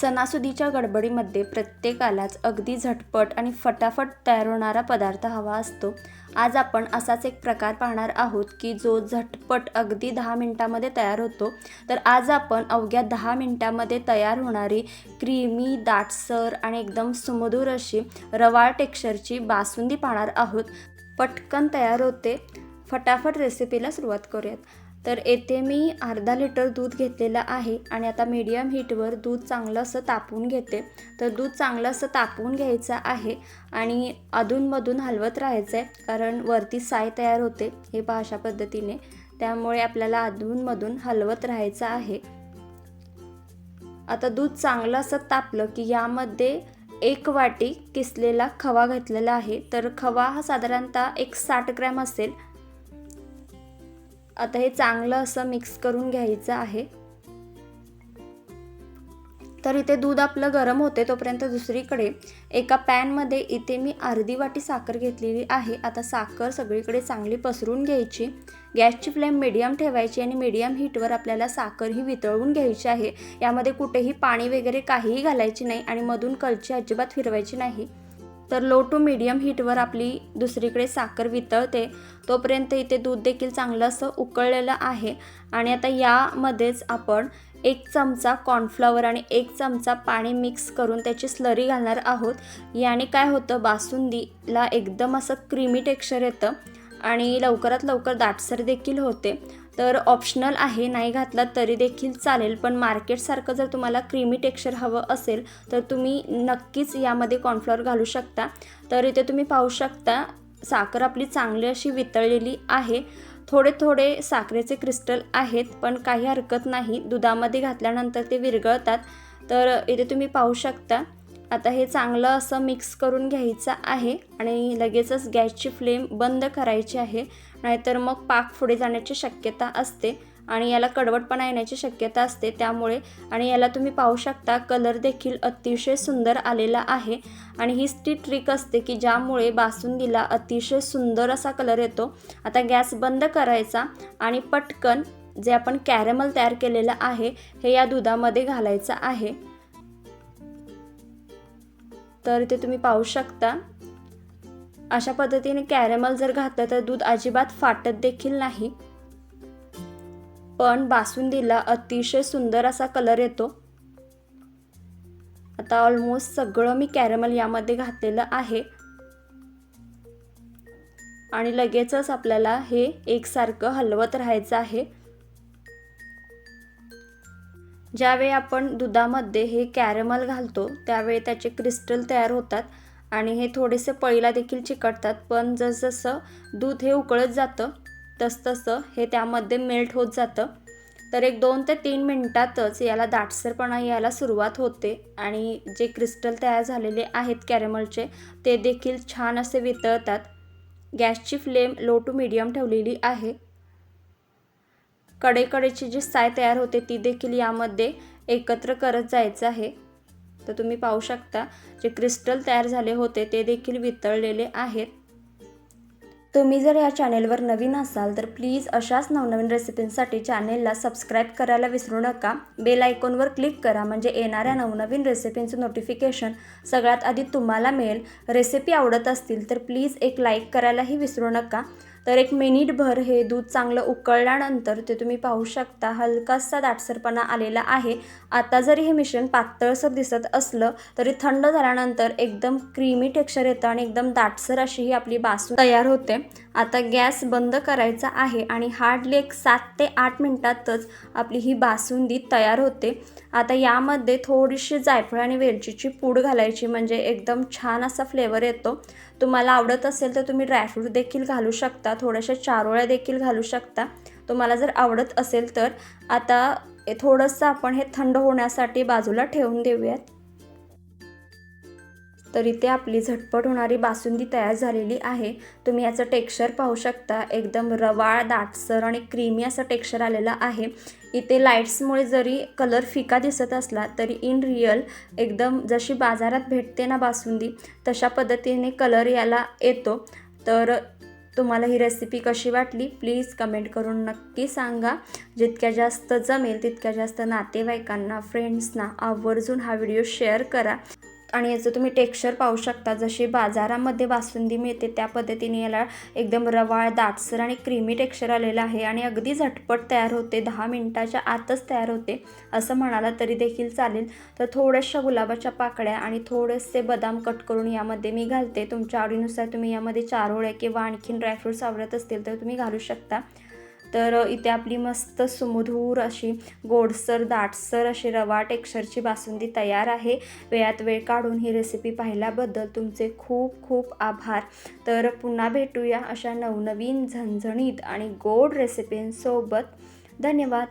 सणासुदीच्या गडबडीमध्ये प्रत्येकालाच अगदी झटपट आणि फटाफट तयार होणारा पदार्थ हवा असतो. आज आपण असाच एक प्रकार पाहणार आहोत की जो झटपट अगदी दहा मिनटामध्ये तयार होतो. तर आज आपण अवघ्या दहा मिनटामध्ये तयार होणारी क्रीमी दाटसर आणि एकदम सुमधूर अशी रवाळ टेक्स्चरची बासुंदी पाहणार आहोत. पटकन तयार होते. फटाफट रेसिपीला सुरुवात करूयात. तर येथे मी अर्धा लिटर दूध घेतलेलं आहे आणि आता मीडियम हीटवर दूध चांगलं असं तापवून घेते. तर दूध चांगलं असं तापवून घ्यायचं आहे आणि अधूनमधून हलवत राहायचं आहे कारण वरती साय तयार होते हे पहा अशा पद्धतीने. त्यामुळे आपल्याला अधूनमधून हलवत राहायचं आहे. आता दूध चांगलं असं तापलं की यामध्ये एक वाटी किसलेला खवा घातलेला आहे. तर खवा हा साधारणतः एक साठ ग्रॅम असेल. आता हे चांगलं असं मिक्स करून घ्यायचं आहे. तर इथे दूध आपलं गरम होते तोपर्यंत दुसरीकडे एका पॅनमध्ये इथे मी अर्धी वाटी साखर घेतलेली आहे. आता साखर सगळीकडे चांगली पसरून घ्यायची. गॅसची फ्लेम मिडियम ठेवायची आणि मिडियम हीटवर आपल्याला साखर ही वितळवून घ्यायची आहे. यामध्ये कुठेही पाणी वगैरे काहीही घालायची नाही आणि मधून कलची अजिबात फिरवायची नाही. तर लो टू मीडियम हीटवर आपली दुसरीकडे साखर वितळते. तोपर्यंत इथे दूध देखील चांगलं असं उकळलेलं आहे. आणि आता यामध्येच आपण एक चमचा कॉर्नफ्लॉवर आणि एक चमचा पाणी मिक्स करून त्याची स्लरी घालणार आहोत. याने काय होतं? बासुंदीला एकदम असं क्रीमी टेक्स्चर येतं. आणि लवकरात लवकर दाटसर देखील होते. तर ऑप्शनल आहे नाही घातला तरी देखील चालेल. पण मार्केटसारखं जर तुम्हाला क्रीमी टेक्स्चर हवं असेल तर तुम्ही नक्कीच यामध्ये कॉर्नफ्लॉवर घालू शकता. तर इथे तुम्ही पाहू शकता साखर आपली चांगली अशी वितळलेली आहे. थोडे थोडे साखरेचे क्रिस्टल आहेत पण काही हरकत नाही. दुधामध्ये घातल्यानंतर ते विरघळतात. तर इथे तुम्ही पाहू शकता आता हे चांगलं असं मिक्स करून घ्यायचं आहे आणि लगेचच गॅसची फ्लेम बंद करायची आहे. नाहीतर मग पाक पुढे जाण्याची शक्यता असते आणि याला कडवटपणा येण्याची शक्यता असते त्यामुळे. आणि याला तुम्ही पाहू शकता कलर देखील अतिशय सुंदर आलेला आहे. आणि हीच ती ट्रिक असते की ज्यामुळे बासुंदीला अतिशय सुंदर असा कलर येतो. आता गॅस बंद करायचा आणि पटकन जे आपण कॅरेमल तयार केलेलं आहे हे या दुधामध्ये घालायचं आहे. तर इथे तुम्ही पाहू शकता. अशा पद्धतीने कॅरेमल जर घातलं तर दूध अजिबात फाटत देखील नाही. पण बासुंदीला अतिशय सुंदर असा कलर येतो. आता ऑलमोस्ट सगळं मी कॅरेमल यामध्ये घातलेलं आहे. आणि लगेचच आपल्याला हे एकसारखं हलवत राहायचं आहे. ज्यावेळी आपण दुधामध्ये हे कॅरेमल घालतो त्यावेळी त्याचे क्रिस्टल तयार होतात आणि हे थोडेसे पळीला देखील चिकटतात. पण जसजसं दूध हे उकळत जातं तसतसं हे त्यामध्ये मेल्ट होत जातं. तर एक दोन ते तीन मिनटातच याला दाटसरपणा यायला सुरुवात होते आणि जे क्रिस्टल तयार झालेले आहेत कॅरेमलचे ते देखील छान असे वितळतात. गॅसची फ्लेम लो टू मिडियम ठेवलेली आहे. कडेकडेची जी साय तयार होते ती देखील यामध्ये एकत्र करत जायचं आहे. तर तुम्ही पाहू शकता जे क्रिस्टल तयार झाले होते ते देखील वितळलेले आहेत. तुम्ही जर या चॅनेलवर नवीन असाल तर प्लीज अशाच नवनवीन रेसिपींसाठी चॅनेलला सबस्क्राईब करायला विसरू नका. बेल आयकॉनवर क्लिक करा म्हणजे येणाऱ्या नवनवीन रेसिपींचं नोटिफिकेशन सगळ्यात आधी तुम्हाला मिळेल. रेसिपी आवडत असतील तर प्लीज एक लाईक करायलाही विसरू नका. तर एक मिनिटभर हे दूध चांगलं उकळल्यानंतर ते तुम्ही पाहू शकता हलकासा दाटसरपणा आलेला आहे. आता जरी हे मिश्रण पातळसर दिसत असलं तरी थंड झाल्यानंतर एकदम क्रीमी टेक्स्चर येतं आणि एकदम दाटसर अशी ही आपली बासू तयार होते. आता गॅस बंद करायचा आहे आणि हार्डली एक सात ते आठ मिनटातच आपली ही बासुंदी तयार होते. आता यामध्ये थोडीशी जायफळ आणि वेलचीची पूड घालायची म्हणजे एकदम छान असा फ्लेवर येतो. तुम्हाला आवडत असेल तर तुम्ही ड्रायफ्रूट देखील घालू शकता थोड्याशा चारोळ्या देखील घालू शकता. तुम्हाला जर आवडत असेल तर आता थोडंसं आपण हे थंड होण्यासाठी बाजूला ठेवून देऊयात. तर इथे आपली झटपट होणारी बासुंदी तयार झालेली आहे. तुम्ही याचं टेक्स्चर पाहू शकता. एकदम रवाळ दाटसर आणि क्रीमी असं टेक्स्चर आलेलं आहे. इथे लाईट्समुळे जरी कलर फिका दिसत असला तरी इन रिअल एकदम जशी बाजारात भेटते ना बासुंदी तशा पद्धतीने कलर याला येतो. तर तुम्हाला ही रेसिपी कशी वाटली? प्लीज कमेंट करून नक्की सांगा. जितक्या जास्त जमेल तितक्या जास्त नातेवाईकांना फ्रेंड्सना आवर्जून हा व्हिडिओ शेअर करा. आणि याचं तुम्ही टेक्स्चर पाहू शकता. जशी बाजारामध्ये बासुंदी मिळते त्या पद्धतीने याला एकदम रवाळ दाटसर आणि क्रीमी टेक्स्चर आलेलं आहे आणि अगदी झटपट तयार होते. दहा मिनटाच्या आतच तयार होते. असं म्हणाला तरी देखील चालेल. तर थोड्याशा गुलाबाच्या पाकळ्या आणि थोडेसे बदाम कट करून यामध्ये मी घालते. तुमच्या आवडीनुसार तुम्ही यामध्ये चारोळ्या किंवा आणखीन ड्रायफ्रूट्स आवडत असतील तर तुम्ही घालू शकता. तर इथे आपली मस्त सुमधूर अशी गोडसर दाटसर अशी रवा टेक्स्चरची बासुंदी तयार आहे. वेळात वेळ काढून ही रेसिपी पाहिल्याबद्दल तुमचे खूप खूप आभार. तर पुन्हा भेटूया अशा नवनवीन झणझणीत आणि गोड रेसिपींसोबत धन्यवाद.